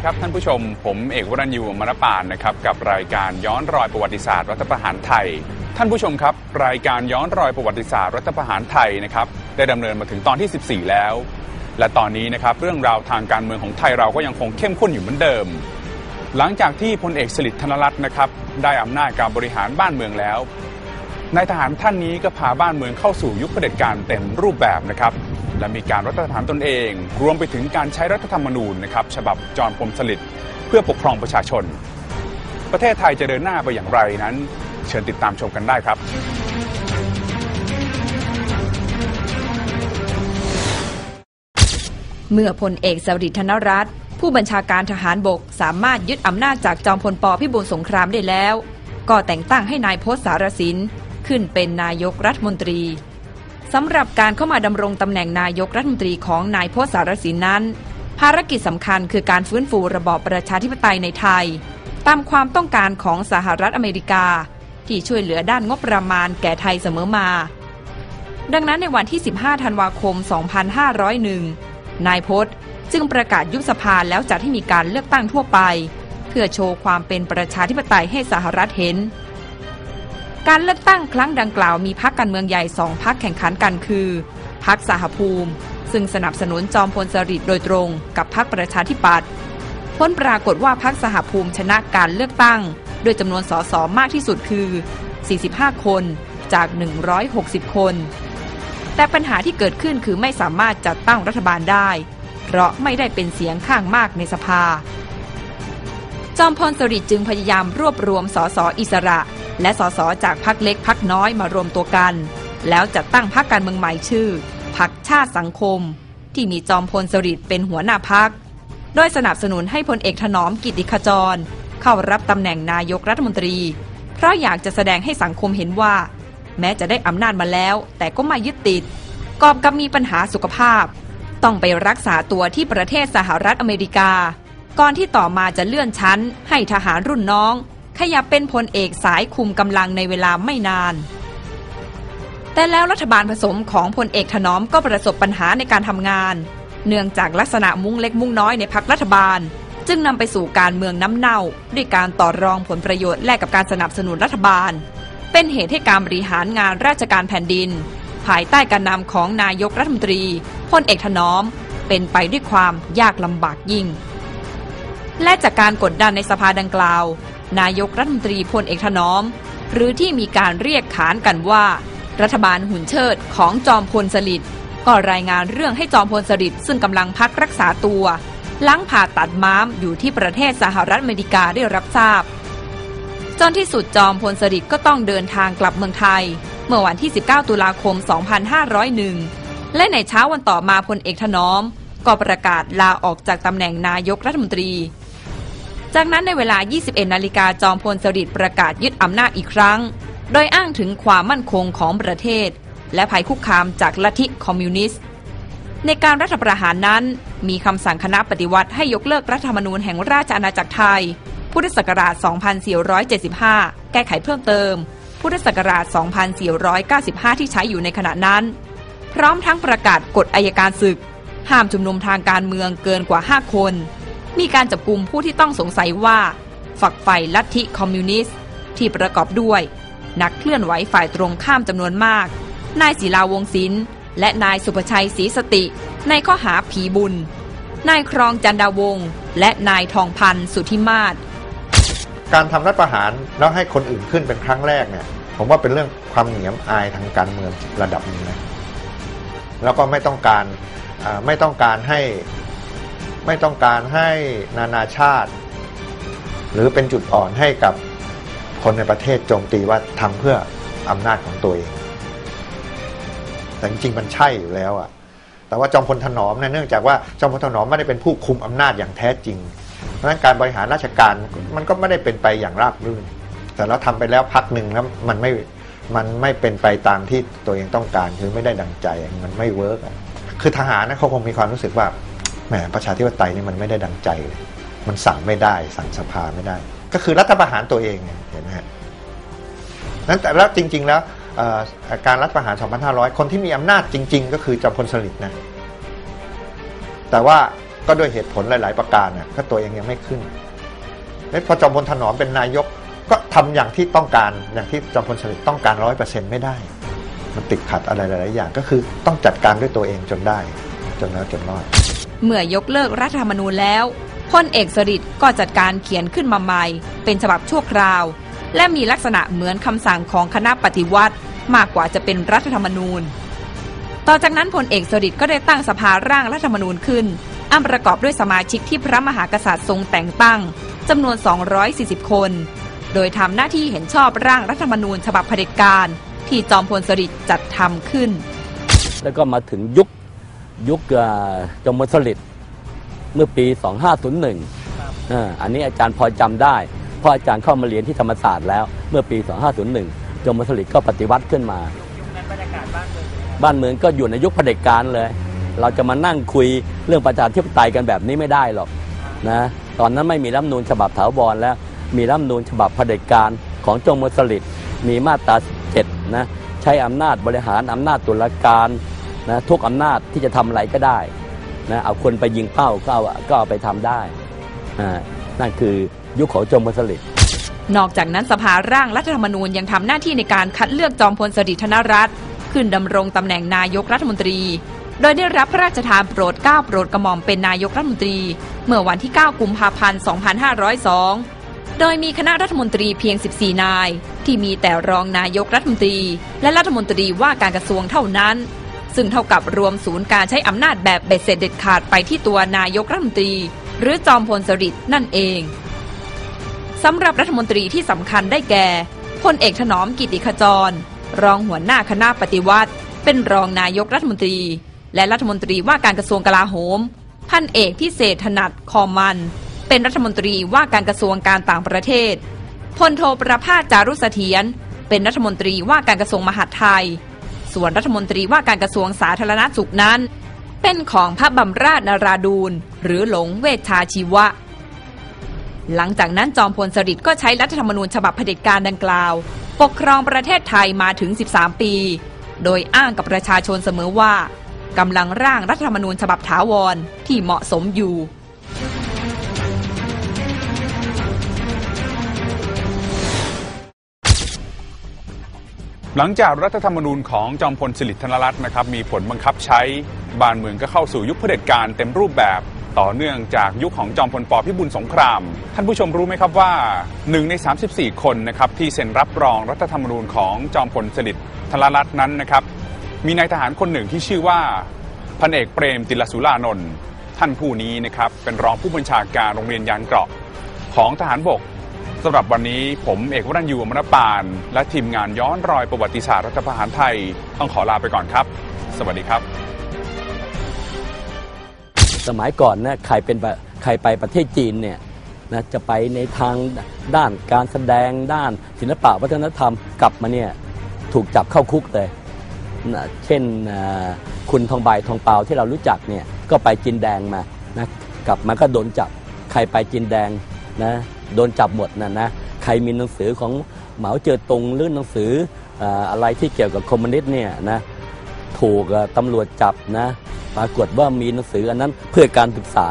ดีครับท่านผู้ชม ผมเอกวรัญยูมรปานนะครับกับรายการย้อนรอยประวัติศาสตร์รัฐประหารไทย ท่านผู้ชมครับ รายการย้อนรอยประวัติศาสตร์รัฐประหารไทยนะครับได้ดำเนินมาถึงตอนที่ 14 แล้ว และตอนนี้นะครับเรื่องราวทางการเมืองของไทยเราก็ยังคงเข้มข้นอยู่เหมือนเดิม หลังจากที่พลเอกสฤษดิ์ธนรัตน์นะครับได้อำนาจการบริหารบ้านเมืองแล้ว นายทหารท่านนี้ก็พาบ้านเมืองเข้าสู่ยุคเผด็จการเต็มรูปแบบนะครับและมีการรัฐประหารตนเอง รวมไปถึงการใช้รัฐธรรมนูญนะครับฉบับจอห์นพรมสฤษดิ์เพื่อปกครองประชาชน ประเทศไทยจะเดินหน้าไปอย่างไรนั้น เชิญติดตามชมกันได้ครับเมื่อพลเอกสฤษดิ์ธนรัตน์ผู้บัญชาการทหารบกสามารถยึดอำนาจจากจอมพลปพิบูลสงครามได้แล้ว ก็แต่งตั้งให้นายพศสารสิน ขึ้นเป็นนายกรัฐมนตรีสำหรับการเข้ามาดำรงตำแหน่งนายกรัฐมนตรีของนายพศสารสินนั้น ภารกิจสำคัญคือการฟื้นฟูระบอบประชาธิปไตยในไทย ตามความต้องการของสหรัฐอเมริกา ที่ช่วยเหลือด้านงบประมาณแก่ไทยเสมอมา ดังนั้นในวันที่ 15 ธันวาคม 2501 นายพศจึงประกาศยุบสภาแล้วจัดให้มีการเลือกตั้งทั่วไป เพื่อโชว์ความเป็นประชาธิปไตยให้สหรัฐเห็น การเลือกตั้งครั้งดังกล่าวมีพรรคการเมืองใหญ่สองพรรคแข่งขันกันคือพรรคสหภูมิ ซึ่งสนับสนุนจอมพลสฤษดิ์โดยตรงกับพรรคประชาธิปัตย์ผลปรากฏว่าพรรคสหภูมิชนะการเลือกตั้งโดยจำนวนสสมากที่สุดคือ 45 คนจาก 160 คน แต่ปัญหาที่เกิดขึ้นคือไม่สามารถจัดตั้งรัฐบาลได้ เพราะไม่ได้เป็นเสียงข้างมากในสภา จอมพลสฤษดิ์จึงพยายามรวบรวมสสอิสระ และสสจากพรรคเล็กพรรคน้อยมารวมตัวกัน แล้วจัดตั้งพรรคการเมืองใหม่ชื่อพรรคชาติสังคม ที่มีจอมพลสฤษดิ์เป็นหัวหน้าพรรคโดยสนับสนุนให้พลเอกถนอมกิติขจร เข้ารับตำแหน่งนายกรัฐมนตรี เพราะอยากจะแสดงให้สังคมเห็นว่า แม้จะได้อำนาจมาแล้ว แต่ก็ไม่ยึดติด กอบกับมีปัญหาสุขภาพ ต้องไปรักษาตัวที่ประเทศสหรัฐอเมริกา ก่อนที่ต่อมาจะเลื่อนชั้น ให้ทหารรุ่นน้อง ขยับเป็นพลเอกสายคุมกำลังในเวลาไม่นาน แต่แล้วรัฐบาลผสมของพลเอกถนอมก็ประสบปัญหาในการทำงาน เนื่องจากลักษณะมุ้งเล็กมุ้งน้อยในพักรัฐบาล จึงนำไปสู่การเมืองน้ำเน่า ด้วยการต่อรองผลประโยชน์แลกกับการสนับสนุนรัฐบาล เป็นเหตุให้การบริหารงานราชการแผ่นดิน ภายใต้การนำของนายกรัฐมนตรีพลเอกถนอม เป็นไปด้วยความยากลำบากยิ่งและจากการกดดันในสภาดังกล่าว นายกรัฐมนตรีพลเอกถนอม หรือที่มีการเรียกขานกันว่า รัฐบาลหุ่นเชิดของจอมพลสฤษดิ์ก็รายงานเรื่องให้จอมพลสฤษดิ์ซึ่งกำลังพักรักษาตัวหลังผ่าตัดม้ามอยู่ที่ประเทศสหรัฐอเมริกาได้รับทราบจนที่สุดจอมพลสฤษดิ์ก็ต้องเดินทางกลับเมืองไทย เมื่อวันที่ 19 ตุลาคม 2501 และในเช้าวันต่อมาพลเอกถนอม ก็ประกาศลาออกจากตำแหน่งนายกรัฐมนตรี จากนั้นในเวลา 21 นาฬิกาจอมพลสฤษดิ์ประกาศยึดอำนาจอีกครั้ง โดยอ้างถึงความมั่นคงของประเทศ และภัยคุกคามจากลัทธิคอมมิวนิสต์ ในการรัฐประหารนั้น มีคำสั่งคณะปฏิวัติให้ยกเลิกรัฐธรรมนูญแห่งราชอาณาจักรไทย พุทธศักราช 2475 แก้ไขเพิ่มเติม พุทธศักราช 2495 ที่ใช้อยู่ในขณะนั้น พร้อมทั้งประกาศกฎอายการศึก ห้ามชุมนุมทางการเมืองเกินกว่า 5 คน มีการจับกลุ่มผู้ที่ต้องสงสัยว่า ฝักใฝ่ลัทธิคอมมิวนิสต์ ที่ประกอบด้วย นักเคลื่อนไหวฝ่ายตรงข้ามจำนวนมาก นายศิลาวงศิลป์และนายสุภชัยศรีสติ ในข้อหาผีบุญ นายครองจันดาวงศ์และนายทองพันธ์สุธิมาศการทำรัฐประหารแล้วให้คนอื่นขึ้นเป็นครั้งแรกเนี่ย ผมว่าเป็นเรื่องความเหนียมอายทางการเมืองระดับหนึงนะแล้วก็ไม่ต้องการไม่ต้องการให้ ไม่ต้องการให้นานาชาติ หรือเป็นจุดอ่อนให้กับคนในประเทศโจมตีว่าทำเพื่ออำนาจของตัวเอง แต่จริงๆมันใช่อยู่แล้วอะแต่ว่าจอมพลถนอมเนี่ยเนื่องจากว่าจอมพลถนอมไม่ได้เป็นผู้คุมอำนาจอย่างแท้จริง เพราะฉะนั้นการบริหารราชการมันก็ไม่ได้เป็นไปอย่างราบรื่น แต่เราทำไปแล้วพักหนึ่งแล้วมันไม่ มันไม่เป็นไปตามที่ตัวเองต้องการคือไม่ได้ดังใจมันไม่เวิร์กคือทหารนะเขาคงมีความรู้สึกว่า แหมประชาธิปไตยนี่มันไม่ได้ดังใจเลย มันสั่งไม่ได้ สั่งสภาไม่ได้ ก็คือรัฐประหารตัวเองเห็นไหมฮะนั้นแต่แล้วจริง ๆ แล้วการรัฐประหาร 2,500 คนที่มีอำนาจจริง ๆ ก็คือจอมพลสฤษดิ์นะ แต่ว่าก็ด้วยเหตุผลหลาย ๆ ประการน่ะก็ตัวเองยังไม่ขึ้นแล้วพอจอมพลถนอมเป็นนายกก็ทำอย่างที่ต้องการอย่างที่จอมพลสฤษดิ์ต้องการร้อยเปอร์เซ็นต์ไม่ได้ มันติดขัดอะไรหลาย ๆ อย่างก็คือต้องจัดการด้วยตัวเองจนได้ จนแล้วจนรอด เมื่อยกเลิกรัฐธรรมนูญแล้วพลเอกสฤษดิ์ก็จัดการเขียนขึ้นมาใหม่ เป็นฉบับชั่วคราว และมีลักษณะเหมือนคำสั่งของคณะปฏิวัติ มากกว่าจะเป็นรัฐธรรมนูญ ต่อจากนั้นพลเอกสฤษดิ์ก็ได้ตั้งสภาร่างรัฐธรรมนูญขึ้น อันประกอบด้วยสมาชิกที่พระมหากษัตริย์ทรงแต่งตั้งจำนวน 240 คน โดยทำหน้าที่เห็นชอบร่างรัฐธรรมนูญฉบับเผด็จการ ที่จอมพลสฤษดิ์จัดทำขึ้น แล้วก็มาถึงยุค ยุคเอ่อจอมพลสฤษดิ์เมื่อปี 2501อ่าอันนี้อาจารย์พอจำได้ เพราะอาจารย์เข้ามาเรียนที่ธรรมศาสตร์แล้ว เมื่อปี 2501จอมพลสฤษดิ์ก็ปฏิวัติขึ้นมา บ้านเมืองก็อยู่ในยุคเผด็จการเลย เราจะมานั่งคุยเรื่องประชาธิปไตยกันแบบนี้ไม่ได้หรอกนะ ตอนนั้นไม่มีรัฐธรรมนูญฉบับถาวรแล้ว มีรัฐธรรมนูญฉบับเผด็จการของจงมลสฤษดิ์มีมาตรา17นะ ใช้อำนาจบริหารอำนาจตุลาการ นะทุกอำนาจที่จะทำอะไรก็ได้นะเอาคนไปยิงเป้าก็เอาก็เอาไปทำได้อ่านั่นคือยุคของจงมพลสฤษดิ์ นอกจากนั้นสภาร่างรัฐธรรมนูญยังทำหน้าที่ในการคัดเลือกจอมพลสฤษดิ์ธนรัตน์ขึ้นดำรงตำแหน่งนายกรัฐมนตรี โดยได้รับพระราชทานโปรดเกล้าโปรดกระหม่อมเป็นนายกรัฐมนตรี เมื่อวันที่ 9 กุมภาพันธ์ 2502 โดยมีคณะรัฐมนตรีเพียง 14 นาย ที่มีแต่รองนายกรัฐมนตรี และรัฐมนตรีว่าการกระทรวงเท่านั้น ซึ่งเท่ากับรวมศูนย์การใช้อำนาจแบบเบ็ดเสร็จเด็ดขาดไปที่ตัวนายกรัฐมนตรี หรือจอมพลสฤษดิ์นั่นเองสำหรับรัฐมนตรีที่สำคัญได้แก่พลเอกถนอมกิติขจร รองหัวหน้าคณะปฏิวัติ เป็นรองนายกรัฐมนตรี และรัฐมนตรีว่าการกระทรวงกลาโหม พันเอกพิเศษถนัดคอมัน เป็นรัฐมนตรีว่าการกระทรวงการต่างประเทศพลโทประภาสจารุเสถียรเป็นรัฐมนตรีว่าการกระทรวงมหาดไทย ส่วนรัฐมนตรีว่าการกระทรวงสาธารณสุขนั้น เป็นของพระบำราชนาราดูล หรือหลงเวชาชีวะ หลังจากนั้นจอมพลสฤษดิ์ก็ใช้รัฐธรรมนูญฉบับเผด็จการดังกล่าว ปกครองประเทศไทยมาถึง 13 ปี โดยอ้างกับประชาชนเสมอว่ากำลังร่างรัฐธรรมนูญฉบับถาวรที่เหมาะสมอยู่ หลังจากรัฐธรรมนูญของจอมพลสฤษดิ์ธนรัตน์นะครับมีผลบังคับใช้บ้านเมืองก็เข้าสู่ยุคเผด็จการเต็มรูปแบบต่อเนื่องจากยุคของจอมพลปพิบูลสงคราม ท่านผู้ชมรู้ไหมครับว่าหนึ่งใน 34 คนนะครับที่เซ็นรับรองรัฐธรรมนูญของจอมพลสฤษดิ์ธนรัตน์นั้นนะครับมีนายทหารคนหนึ่งที่ชื่อว่าพันเอกเปรมติลสุรานนท์ท่านผู้นี้นะครับเป็นรองผู้บัญชาการโรงเรียนยานเกราะของทหารบก สำหรับวันนี้ผมเอกวรัญยูอมรปาน และทีมงานย้อนรอยประวัติศาสตร์รัฐประหารไทย ต้องขอลาไปก่อนครับ สวัสดีครับ สมัยก่อนนะใครเป็นปใครไปประเทศจีนเนี่ยนะจะไปในทางด้านการแสดงด้านศิลปะวัฒนธรรมกลับมาเนี่ยถูกจับเข้าคุกเลยนะเช่นคุณทองใบทองเปาที่เรารู้จักเนี่ยก็ไปจีนแดงมานะกลับมาก็โดนจับใครไปจีนแดงนะ โดนจับหมดนะนะใครมีหนังสือของเหมาเจ๋อตงหรือหนังสืออะไรที่เกี่ยวกับคอมมิวนิสต์เนี่ยนะถูกตำรวจจับนะปรากฏว่ามีหนังสืออันนั้นเพื่อการศึกษา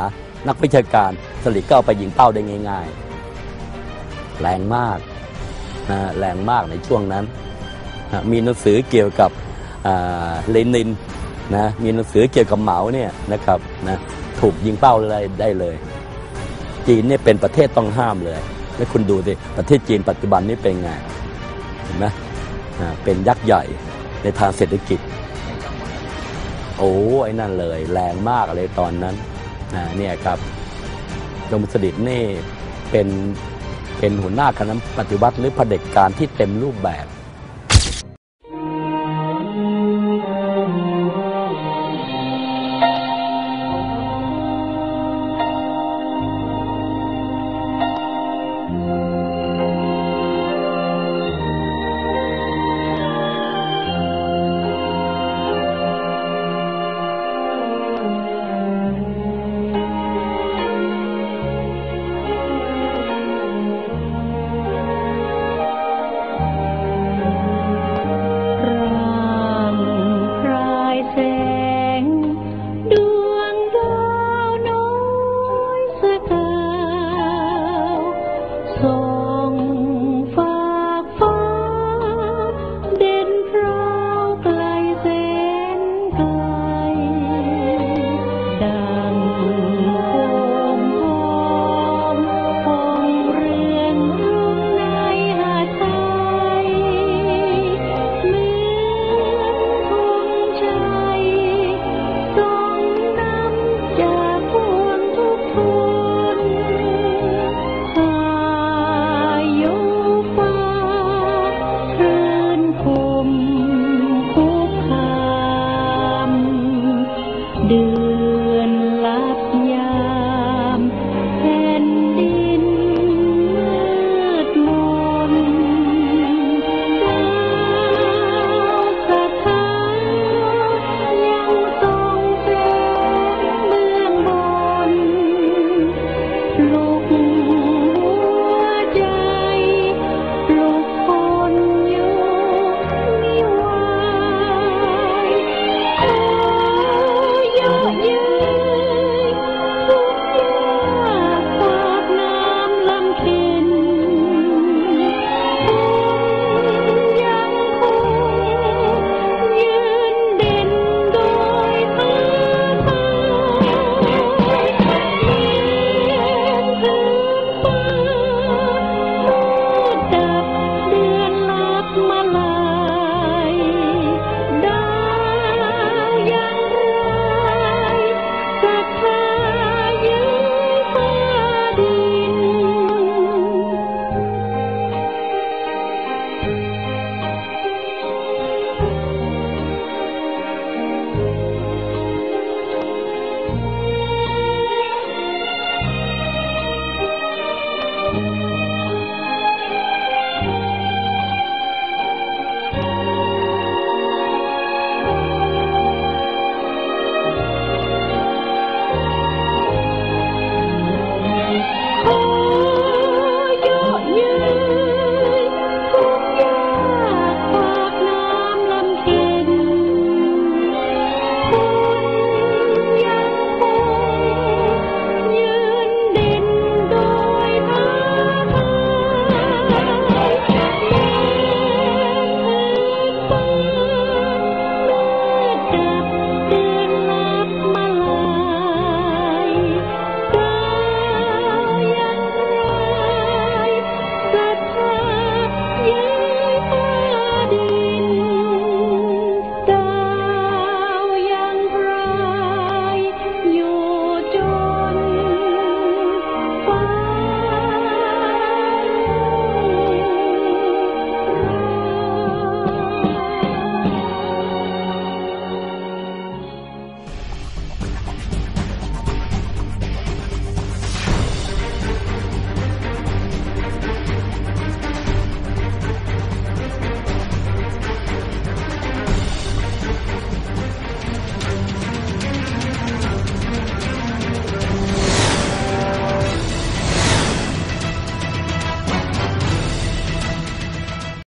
นักวิชาการสลิดก็เอาไปยิงเป้าได้ง่าย ๆ แรงมากนะแรงมากในช่วงนั้นนะมีหนังสือเกี่ยวกับเลนินนะมีหนังสือเกี่ยวกับเหมาเนี่ยนะครับนะถูกยิงเป้าเลยได้เลย จีนเนี่ยเป็นประเทศต้องห้ามเลย แล้วคุณดูสิประเทศจีนปัจจุบันนี้เป็นไงเห็นไหมอ่าเป็นยักษ์ใหญ่ในทางเศรษฐกิจ โอ้ไอ้นั่นเลย แรงมากเลยตอนนั้นนะเนี่ยครับจงสดิษฐ์นี่เป็นเป็นหัวหน้าคณะปฏิวัติหรือเผด็จการที่เต็มรูปแบบ